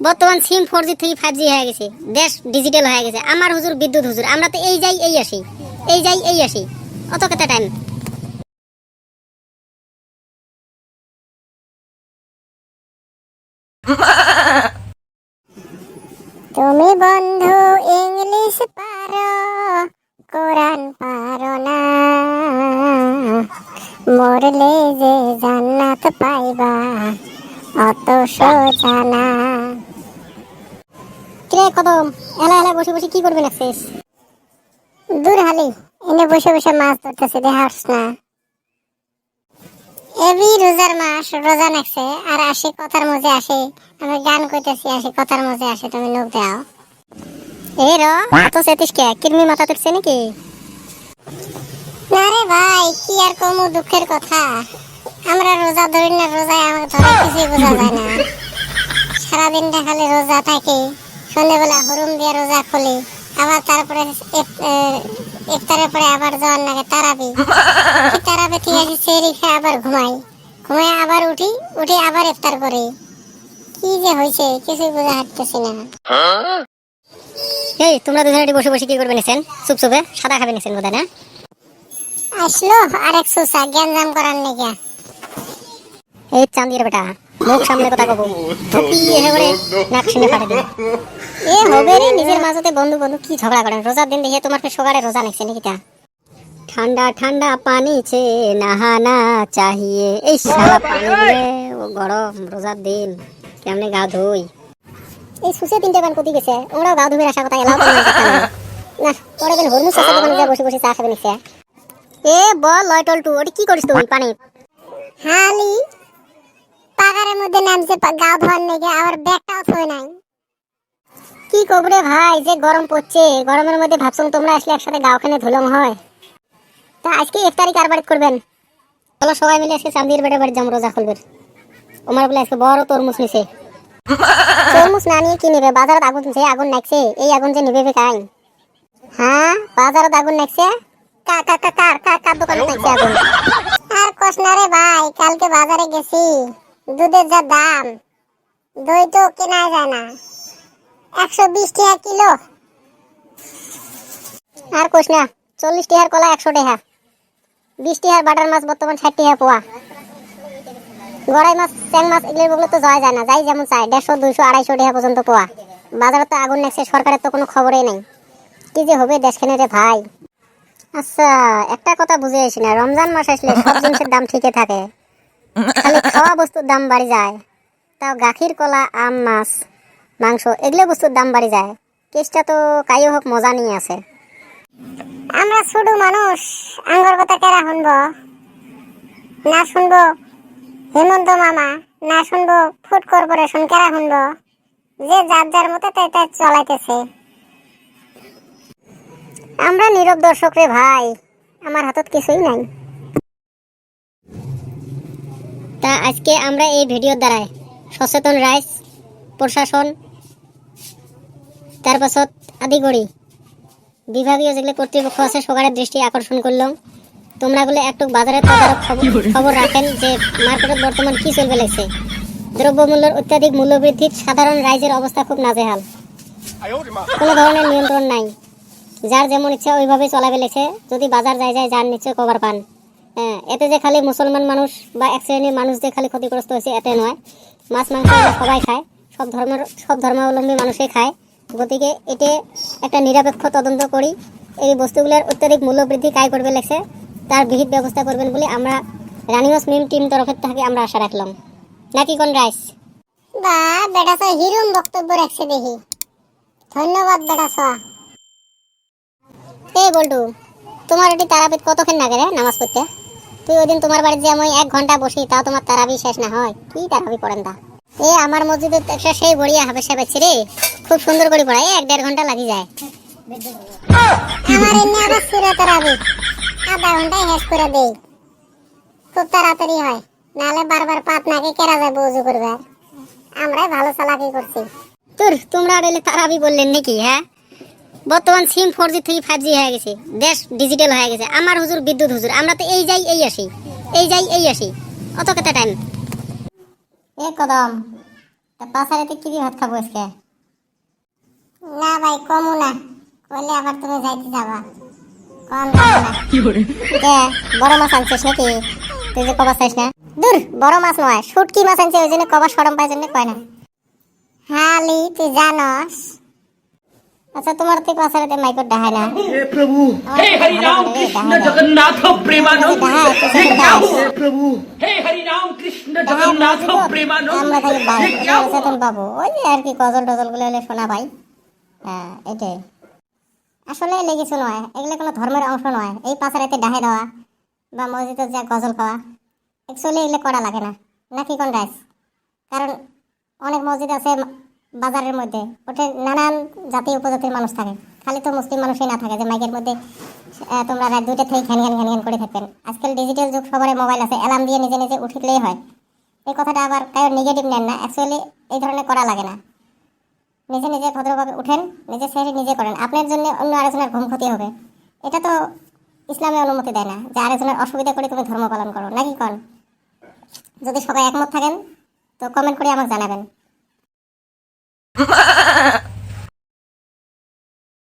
বর্তমান SIM four জি থেকে five G হয়ে গেছে, দেশ ডিজিটাল হয়ে গেছে। আমার হুজুর বিদ্যুৎ হুজুর, আমরা তো এই যাই, এই আসি, এই যাই, এই আসি। অত কত টাইম। তুমি বন্ধু ইংলিশ পারো, কোরআন পারো না। মরলে যে জান্নাত পাইবা, অত সোজা না। কিরে কদম এলা এলা বসে বসে কি করবে লাগছিস দূর হালি, এনে বসে বসে মাছ ধরতেছে, দেখাস না। এবি রোজার মাস, রোজা নাকছে, আর আসে কথার মধ্যে আসে, আমি গান কইতেছি, আসে কথার মধ্যে আসে, তুমি লোক দাও। এ র, এত সেতিস কে? কিরমি মাথা তুলছে নাকি? না রে ভাই, কি আর কমু দুঃখের কথা। আমরা রোজা ধরি না, রোজায় আমাকে ধরে কিছুই বোঝা যায় না। সারাদিনটা খালি রোজা থাকি সন্ধ্যেবেলা হরুম দিয়ে রোজা খুলি আবার তারপরে ইফতারের পরে আবার যাওয়ার লাগে তারাবি। তারাবি ঠিক আছে সেরি খেয়ে আবার ঘুমাই। ঘুমাই আবার উঠি উঠি আবার ইফতার করি। কি যে হয়েছে কিছুই বোঝা হাঁটতেছি না। এই তোমরা দুজনে বসে বসে কি করবে নিছেন? চুপ চুপে সাদা খাবে নিছেন বোধহয় না? আসলো আরেক সুসা জ্ঞানজাম করার নেগিয়া এই চান্দির বেটা। মুখ সামনে কথা কব। ধুপি এহে করে নাক শুনে ফাটে দিবে এ হবে রে, নিজের মাঝতে বন্ধু বন্ধু কি ঝগড়া করেন? রোজার দিন দেখে তোমার সকালে রোজা নিচ্ছে নাকি তা? ঠান্ডা ঠান্ডা পানি ছে নাহানা চাহিয়ে। এই সারা পানি দিয়ে ও গরম রোজার দিন, কেমনে গা ধুই? এই সুসে তিনটে গান কোথায় গেছে ওরাও গা ধুবে আসা কথা এলাও না দেখা নাই। পরে দিন হরমুজ চাষের দোকানে গিয়ে বসে বসে চা খাবে নিচ্ছে এ বল লয়টল টু ওটি কি করিস তুই পানি হালি পাগারের মধ্যে নামছে গা ধোয়ার নেগে আবার ব্যাগটাও থই নাই। কি কবরে ভাই যে গরম পড়ছে গরমের মধ্যে ভাবছুন তোমরা আসলে একসাথে গাওখানে ধুলং হয়। তা আজকে ইফতারি কার বাড়ি করবেন? চলো সবাই মিলে আজকে চান্দির বেড়ে বাড়ি যাম রোজা খুলবে। ওমার বলে আজকে বড় তরমুজ নিছে। তরমুজ না নিয়ে কি নেবে? বাজারত আগুন যে আগুন নাকছে এই আগুন যে নিবে কাই? হ্যাঁ? বাজারত আগুন নাকছে কার কার কার কার কার দোকানে নাকছে আগুন? আর না রে ভাই কালকে বাজারে গেছি। দুধের যা দাম দই তো কেনা যায় না। একশো বিশ টাকা কিলো। আর কোশ না, চল্লিশ টাকার কলা একশো টাকা। বিশ টাকার বাটার মাছ বর্তমান ষাট টাকা পোয়া। গড়াই মাছ, চ্যাং মাছ এগুলো তো যাওয়া যায় না, যাই যেমন চাই দেড়শো, দুইশো, আড়াইশো টাকা পর্যন্ত পোয়া। বাজারে তো আগুন লাগছে, সরকারের তো কোনো খবরই নেই। কি যে হবে দেশখানে রে ভাই। আচ্ছা একটা কথা বুঝে আসি না রমজান মাস আসলে সব জিনিসের দাম ঠিকই থাকে। খালি খাওয়া বস্তুর দাম বাড়ি যায়। তাও গাখির, কলা, আম, মাছ, মাংস, এগুলো বস্তুর দাম বাড়ি যায়। কেসটা তো কাইও হোক, মজা নিয়ে আছে। আমরা ছোট মানুষ, আঙ্গর কথা কেরা শুনব? না শুনব হেমন্ত মামা, না শুনব ফুড কর্পোরেশন, কেরা শুনব? যে যার যার মতো তাই তাই চলাইতেছে। আমরা নীরব দর্শক রে ভাই, আমার হাতত কিছুই নাই। তা আজকে আমরা এই ভিডিওর দ্বারাই সচেতন রাইজ প্রশাসন তার পাছত আদিগড়ি বিভাগীয় যেগুলো কর্তৃপক্ষ আছে সকারের দৃষ্টি আকর্ষণ করলাম তোমরা গুলো একটু বাজারের তদারক খবর- রাখেন যে মার্কেটে বর্তমান কি চলবে লাগছে। দ্রব্যমূল্যের অত্যাধিক মূল্যবৃদ্ধির সাধারণ রাইজের অবস্থা খুব নাজেহাল। কোনো ধরনের নিয়ন্ত্রণ নাই। যার যেমন ইচ্ছা ওইভাবে চলাবে লেছে। যদি বাজার যায় যায় যার নিশ্চয় কভার পান। হ্যাঁ এতে যে খালি মুসলমান মানুষ বা এক শ্রেণির মানুষ যে খালি ক্ষতিগ্রস্ত হয়েছে এতে নয়। মাছ মাংস সবাই খায় সব ধর্মের সব ধর্মাবলম্বী মানুষই খায়। গতিকে এতে একটা নিরপেক্ষ তদন্ত করি এই বস্তুগুলোর অত্যাধিক মূল্য বৃদ্ধি কায় করবে লেগছে তার বিহিত ব্যবস্থা করবেন বলে আমরা রানিগঞ্জ মিম টিম তরফের থেকে আমরা আশা রাখলাম। নাকি কোন রাইস? বা বেটা তো হিরুম বক্তব্য রাখছে দেখি। ধন্যবাদ বেটা সোয়া এই বল্টু তোমার এটি তারাবিত কতক্ষণ লাগে রে নামাজ পড়তে? তুই ওই দিন তোমার বাড়িতে যে আমি এক ঘণ্টা বসি তাও তোমার তারাবি শেষ না হয়। কি তারাবি পড়েন তা? এ আমার মসজিদে একটা সেই বড়িয়া হবে সে পাচ্ছি রে। খুব সুন্দর করে পড়ায় এক দেড় ঘণ্টা লাগি যায়। আমার এমনি আবার সুরা তারাবি। আধা ঘন্টায় শেষ করে দেই। খুব তাড়াতাড়ি হয় নাহলে বারবার পাত নাকে কেরা যায় উজু করবে? আমরাই ভালো চালাকি করছি। তোর তোমরা তারাবি বললেন নাকি হ্যাঁ? বর্তমান সিম ফোর জি থেকে ফাইভ জি হয়ে গেছে দেশ ডিজিটাল হয়ে গেছে। আমার হুজুর বিদ্যুৎ হুজুর আমরা তো এই যাই এই আসি। এই যাই এই আসি। অত কত টাইম এ কদম তা পাশারেতে কি দিয়ে ভাত খাব আজকে? না ভাই কমু না। কইলে আবার তুমি যাইতে যাবা। কম যাব না। কে বড় মাছ আনছিস নাকি? তুই যে কবা চাইস না। দূর বড় মাছ নয় শুটকি মাছ আনছে ওই জন্য কবা সরম পাই জন্য কয় না। হালি তুই জানস। আচ্ছা তোমার থেকে কথা রেতে মাইকো ডাহা না। হে প্রভু। হে হরি নাম কৃষ্ণ জগন্নাথ প্রেমানন্দ। হে প্রভু। হে হরি নাম কৃষ্ণ আচ্ছা, জগন্নাথ প্রেমানন্দ। আমরা থাকি বাবু। আচ্ছা তুমি বাবু। ওই যে আর কি গজল টজলগুলো হলে শোনা ভাই। হ্যাঁ এটাই। আসলে লেগেছে নয়। এগুলো কোনো ধর্মের অংশ নয়। এই পাঁচারাতে ডাহে দেওয়া বা মসজিদে যা গজল খাওয়া অ্যাকচুয়ালি এগুলো করা লাগে না। নাকি কোন রাইস কারণ অনেক মসজিদ আছে বাজারের মধ্যে। ওঠে নানান জাতি উপজাতির মানুষ থাকে। খালি তো মুসলিম মানুষই না থাকে যে মাইকের মধ্যে তোমরা রাত দুইটা থেকে ঘ্যান ঘ্যান ঘ্যান করে থাকবেন। আজকাল ডিজিটাল যুগ, সবারই মোবাইল আছে অ্যালার্ম দিয়ে নিজে নিজে উঠিলেই হয়। এই কথাটা আবার কারও নেগেটিভ নেন না অ্যাকচুয়ালি এই ধরনের করা লাগে না। নিজে নিজে ভদ্রভাবে উঠেন, নিজে সেরে নিজে করেন। আপনার জন্য অন্য আরেকজনের ঘুম ক্ষতি হবে। এটা তো ইসলামে অনুমতি দেয় না যে আরেকজনের অসুবিধা করে তুমি ধর্ম পালন করো। নাকি কন? যদি সবাই একমত থাকেন, তো কমেন্ট করে আমাকে জানাবেন। 哈哈哈哈哈